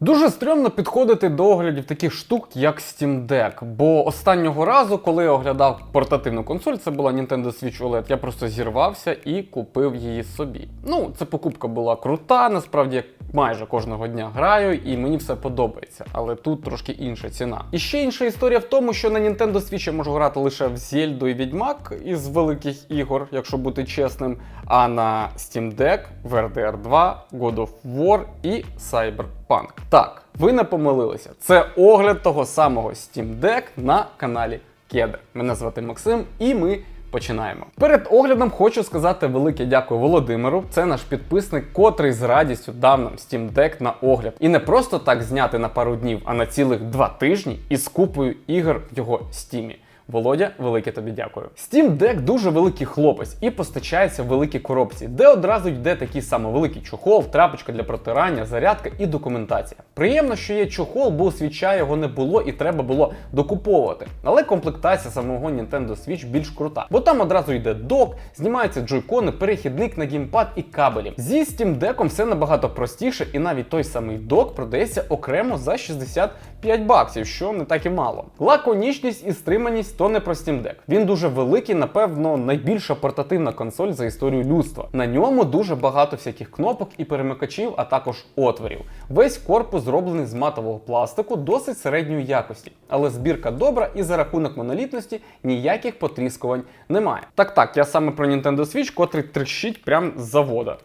Дуже стрьомно підходити до оглядів таких штук, як Steam Deck. Бо останнього разу, коли я оглядав портативну консоль, це була Nintendo Switch OLED, я просто зірвався і купив її собі. Ну, ця покупка була крута, насправді я майже кожного дня граю, і мені все подобається. Але тут трошки інша ціна. І ще інша історія в тому, що на Nintendo Switch я можу грати лише в Зельду і Відьмак із великих ігор, якщо бути чесним. А на Steam Deck, в RDR 2, God of War і Cyberpunk. Так, ви не помилилися. Це огляд того самого Steam Deck на каналі Кедр. Мене звати Максим, і ми. Починаємо. Перед оглядом хочу сказати велике дякую Володимиру. Це наш підписник, котрий з радістю дав нам Steam Deck на огляд. І не просто так зняти на пару днів, а на цілих два тижні із купою ігор в його стімі. Володя, велике тобі дякую. Steam Deck дуже великий хлопець і постачається в великій коробці, де одразу йде такий самий великий чохол, трапочка для протирання, зарядка і документація. Приємно, що є чохол, бо у свіча його не було і треба було докуповувати. Але комплектація самого Nintendo Switch більш крута, бо там одразу йде док, знімаються джойкони, перехідник на геймпад і кабелі. Зі Steam Deck все набагато простіше, і навіть той самий док продається окремо за 65 баксів, що не так і мало. Лаконічність і стриманість то не про Steam Deck. Він дуже великий, напевно, найбільша портативна консоль за історію людства. На ньому дуже багато всяких кнопок і перемикачів, а також отворів. Весь корпус зроблений з матового пластику досить середньої якості, але збірка добра і за рахунок монолітності ніяких потріскувань немає. Так так, я саме про Nintendo Switch, котрий трещить прям з завода.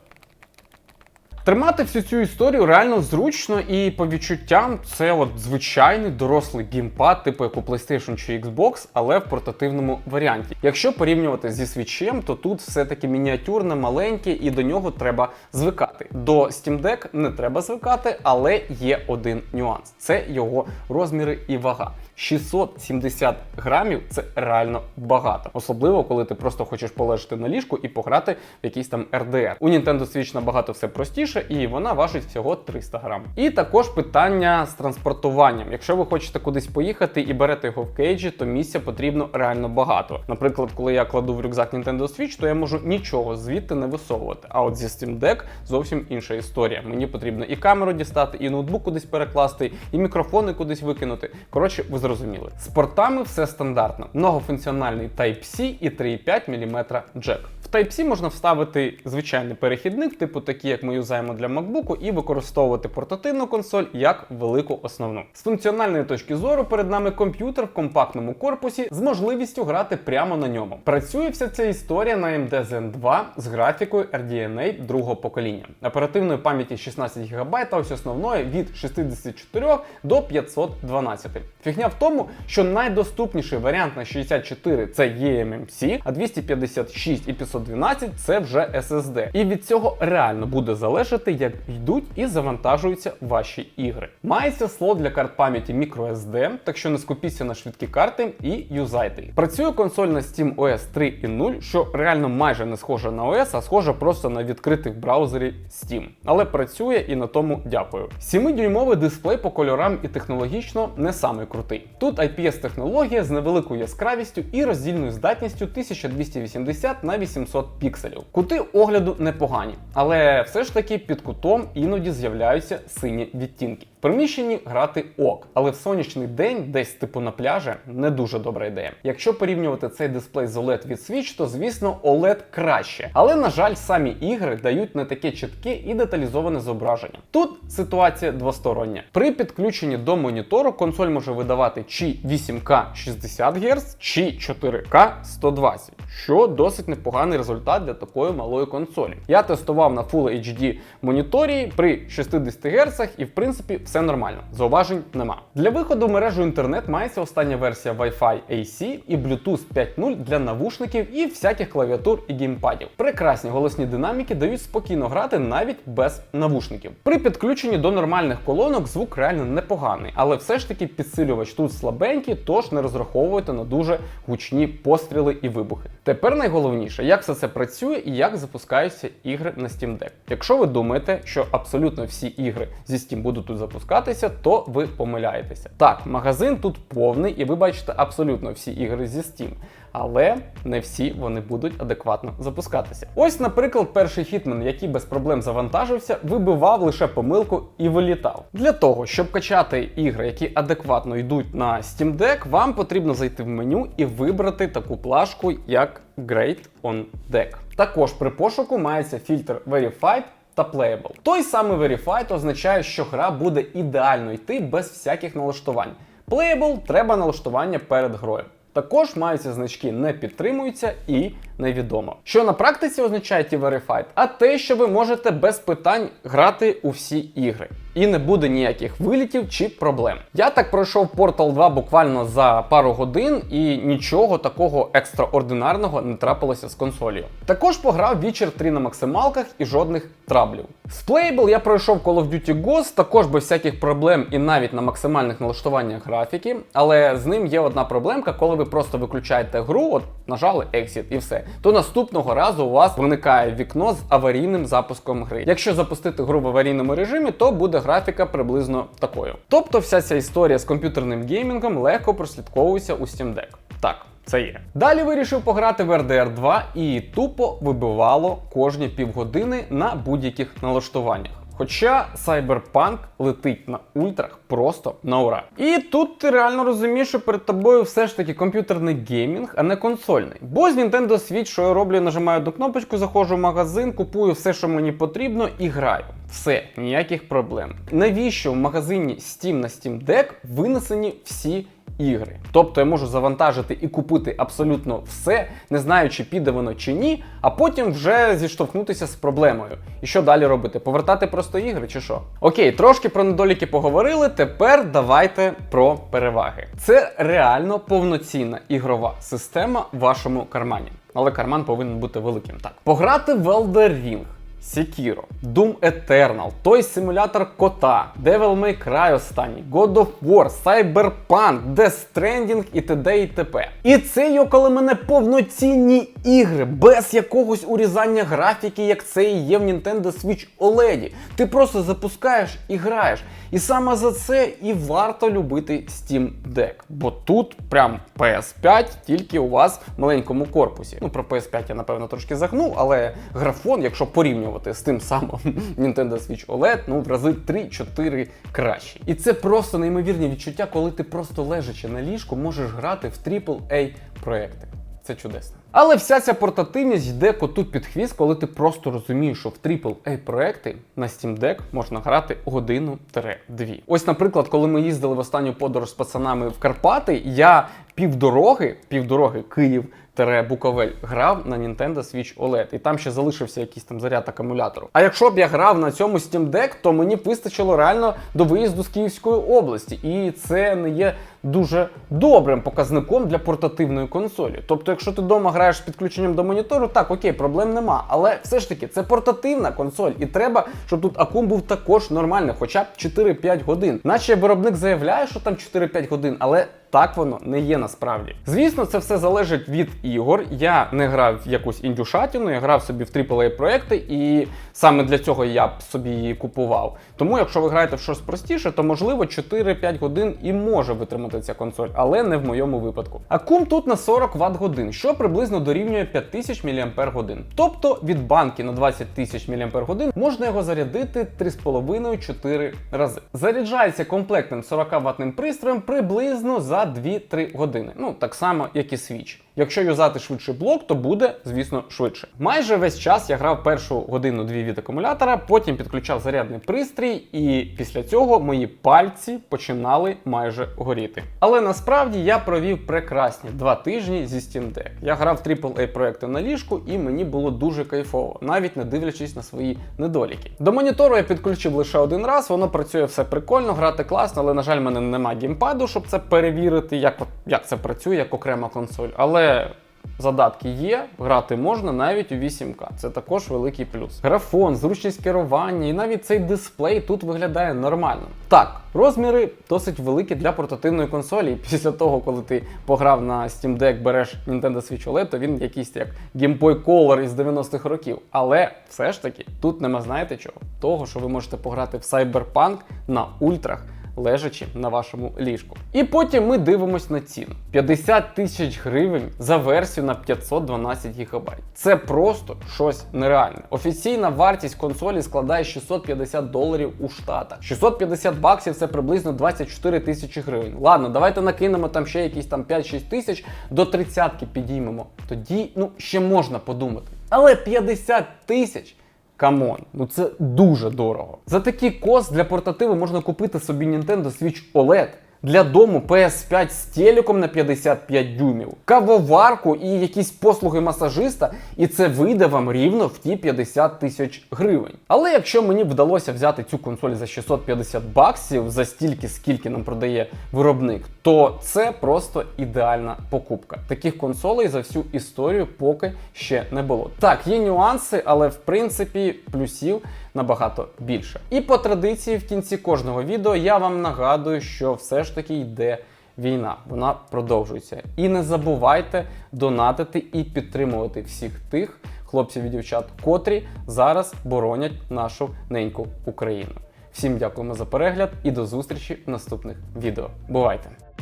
Тримати всю цю історію реально зручно і по відчуттям це от звичайний дорослий геймпад, типу як у PlayStation чи Xbox, але в портативному варіанті. Якщо порівнювати зі свічем, то тут все-таки мініатюрне, маленьке, і до нього треба звикати. До Steam Deck не треба звикати, але є один нюанс: це його розміри і вага. 670 грамів це реально багато, особливо коли ти просто хочеш полежати на ліжку і пограти в якийсь там RDR. У Nintendo Switch набагато все простіше, і вона важить всього 300 грам. І також питання з транспортуванням. Якщо ви хочете кудись поїхати і берете його в кейджі, то місця потрібно реально багато. Наприклад, коли я кладу в рюкзак Nintendo Switch, то я можу нічого звідти не висовувати. А от зі Steam Deck зовсім інша історія. Мені потрібно і камеру дістати, і ноутбук кудись перекласти, і мікрофони кудись викинути. Коротше, ви зрозуміли. З портами все стандартно. Многофункціональний Type-C і 3,5 мм джек. В Type-C можна вставити звичайний перехідник, типу такий, як ми юзаємо для MacBook, і використовувати портативну консоль як велику основну. З функціональної точки зору перед нами комп'ютер в компактному корпусі з можливістю грати прямо на ньому. Працює вся ця історія на AMD Zen 2 з графікою RDNA другого покоління. Оперативної пам'яті 16 ГБ, а ось основної від 64 до 512. Фігня в тому, що найдоступніший варіант на 64 це eMMC, а 256 і 512 це вже SSD. І від цього реально буде залежати, як йдуть і завантажуються ваші ігри. Мається слот для карт пам'яті microSD, так що не скупіться на швидкі карти і юзайте. Працює консоль на Steam OS 3.0, що реально майже не схоже на OS, а схоже просто на відкритий в браузері Steam. Але працює і на тому дякую. 7-дюймовий дисплей по кольорам і технологічно не самий крутий. Тут IPS технологія з невеликою яскравістю і роздільною здатністю 1280 на 800 пікселів. Кути огляду непогані, але все ж таки під кутом іноді з'являються сині відтінки. В приміщенні грати ок, але в сонячний день, десь типу на пляжі, не дуже добра ідея. Якщо порівнювати цей дисплей з OLED від Switch, то звісно OLED краще. Але на жаль, самі ігри дають не таке чітке і деталізоване зображення. Тут ситуація двостороння. При підключенні до монітору консоль може видавати чи 8К 60 Гц, чи 4К 120, що досить непоганий результат для такої малої консолі. Я тестував на Full HD моніторі при 60 Гц і в принципі все нормально. Зауважень нема. Для виходу в мережу інтернет мається остання версія Wi-Fi AC і Bluetooth 5.0 для навушників і всяких клавіатур і геймпадів. Прекрасні голосні динаміки дають спокійно грати навіть без навушників. При підключенні до нормальних колонок звук реально непоганий, але все ж таки підсилювач тут слабенький, тож не розраховуйте на дуже гучні постріли і вибухи. Тепер найголовніше, як все це працює і як запускаються ігри на Steam Deck. Якщо ви думаєте, що абсолютно всі ігри зі Steam будуть тут запускатися, то ви помиляєтеся. Так, магазин тут повний, і ви бачите абсолютно всі ігри зі Steam. Але не всі вони будуть адекватно запускатися. Ось, наприклад, перший хітмен, який без проблем завантажився, вибивав лише помилку і вилітав. Для того, щоб качати ігри, які адекватно йдуть на Steam Deck, вам потрібно зайти в меню і вибрати таку плашку, як Great on Deck. Також при пошуку мається фільтр Verified та Playable. Той самий Verified означає, що гра буде ідеально йти без всяких налаштувань. Playable треба налаштування перед грою. Також маються значки не підтримуються і невідомо. Що на практиці означає ті Verified? А те, що ви можете без питань грати у всі ігри. І не буде ніяких вилітів чи проблем. Я так пройшов Portal 2 буквально за пару годин, і нічого такого екстраординарного не трапилося з консолью. Також пограв Witcher 3 на максималках і жодних траблів. З Playable я пройшов Call of Duty Ghost, також без всяких проблем і навіть на максимальних налаштуваннях графіки. Але з ним є одна проблемка, коли ви просто виключаєте гру, от нажали Exit і все, то наступного разу у вас виникає вікно з аварійним запуском гри. Якщо запустити гру в аварійному режимі, то буде графіка приблизно такою. Тобто вся ця історія з комп'ютерним геймінгом легко прослідковується у Steam Deck. Так. Це є. Далі вирішив пограти в RDR 2 і тупо вибивало кожні півгодини на будь-яких налаштуваннях. Хоча Cyberpunk летить на ультрах просто на ура. І тут ти реально розумієш, що перед тобою все ж таки комп'ютерний геймінг, а не консольний. Бо з Nintendo Switch, що я роблю, нажимаю одну кнопочку, заходжу в магазин, купую все, що мені потрібно, і граю. Все, ніяких проблем. Навіщо в магазині Steam на Steam Deck винесені всі ігри? Тобто я можу завантажити і купити абсолютно все, не знаючи, піде воно чи ні, а потім вже зіштовхнутися з проблемою. І що далі робити? Повертати просто ігри чи що? Окей, трошки про недоліки поговорили. Тепер давайте про переваги. Це реально повноцінна ігрова система в вашому кармані. Але карман повинен бути великим. Так, пограти в Elder Ring. Sekiro, Doom Eternal, той симулятор кота, Devil May Cry останній, God of War, Cyberpunk, Death Stranding і т.д. і т.п. І це йо, коли мене повноцінні ігри, без якогось урізання графіки, як це і є в Nintendo Switch OLED. Ти просто запускаєш і граєш. І саме за це і варто любити Steam Deck. Бо тут прям PS5 тільки у вас в маленькому корпусі. Ну про PS5 я напевно трошки загнув, але графон, якщо порівнювати з тим самим Nintendo Switch OLED, ну в рази 3-4 краще. І це просто неймовірні відчуття, коли ти просто лежачи на ліжку можеш грати в AAA проекти. Це чудесно. Але вся ця портативність йде коту під хвіст, коли ти просто розумієш, що в AAA проекти на Steam Deck можна грати годину-дві. Ось, наприклад, коли ми їздили в останню подорож з пацанами в Карпати, я півдороги, півдороги Київ. Тере Буковель грав на Nintendo Switch OLED, і там ще залишився якийсь там заряд акумулятору. А якщо б я грав на цьому Steam Deck, то мені б вистачило реально до виїзду з Київської області. І це не є дуже добрим показником для портативної консолі. Тобто, якщо ти вдома граєш з підключенням до монітору, так окей, проблем нема. Але все ж таки це портативна консоль, і треба, щоб тут акум був також нормальний, хоча б 4-5 годин. Наче виробник заявляє, що там 4-5 годин, але. Так воно не є насправді. Звісно, це все залежить від ігор. Я не грав в якусь індюшатіну, я грав собі в AAA проекти, і саме для цього я б собі її купував. Тому, якщо ви граєте в щось простіше, то можливо 4-5 годин і може витримати ця консоль, але не в моєму випадку. Акум тут на 40 Вт годин, що приблизно дорівнює 5000 мАч. Тобто від банки на 20 тисяч мАч можна його зарядити 3,5-4 рази. Заряджається комплектним 40 ватним пристроєм приблизно за 2-3 години. Ну, так само, як і Switch. Якщо юзати швидший блок, то буде, звісно, швидше. Майже весь час я грав першу годину-дві від акумулятора, потім підключав зарядний пристрій, і після цього мої пальці починали майже горіти. Але насправді я провів прекрасні два тижні зі Steam Deck. Я грав AAA проекти на ліжку, і мені було дуже кайфово, навіть не дивлячись на свої недоліки. До монітору я підключив лише один раз, воно працює все прикольно, грати класно, але, на жаль, в мене немає геймпаду, щоб це перевірити, як, як це працює як окрема консоль. Але Задатки є, грати можна навіть у 8К. Це також великий плюс. Графон, зручність керування і навіть цей дисплей тут виглядає нормально. Так, розміри досить великі для портативної консолі. І після того, коли ти пограв на Steam Deck, береш Nintendo Switch OLED, то він якийсь як Game Boy Color із 90-х років. Але все ж таки тут нема знаєте чого? Того, що ви можете пограти в Cyberpunk на ультрах лежачи на вашому ліжку. І потім ми дивимось на ціну: 50 тисяч гривень за версію на 512 ГБ. Це просто щось нереальне. Офіційна вартість консолі складає 650 доларів у Штатах. 650 баксів це приблизно 24 тисячі гривень. Ладно, давайте накинемо там ще якісь там 5-6 тисяч до тридцятки підіймемо. Тоді ну ще можна подумати. Але 50 тисяч. Камон, ну це дуже дорого. За такий кост для портативу можна купити собі Nintendo Switch OLED. Для дому PS5 з телеком на 55 дюймів, кавоварку і якісь послуги масажиста, і це вийде вам рівно в ті 50 тисяч гривень. Але якщо мені вдалося взяти цю консоль за 650 баксів за стільки, скільки нам продає виробник, то це просто ідеальна покупка. Таких консолей за всю історію поки ще не було. Так, є нюанси, але в принципі плюсів набагато більше. І по традиції в кінці кожного відео я вам нагадую, що все ж таки йде війна, вона продовжується. І не забувайте донатити і підтримувати всіх тих хлопців і дівчат, котрі зараз боронять нашу неньку Україну. Всім дякуємо за перегляд і до зустрічі в наступних відео. Бувайте!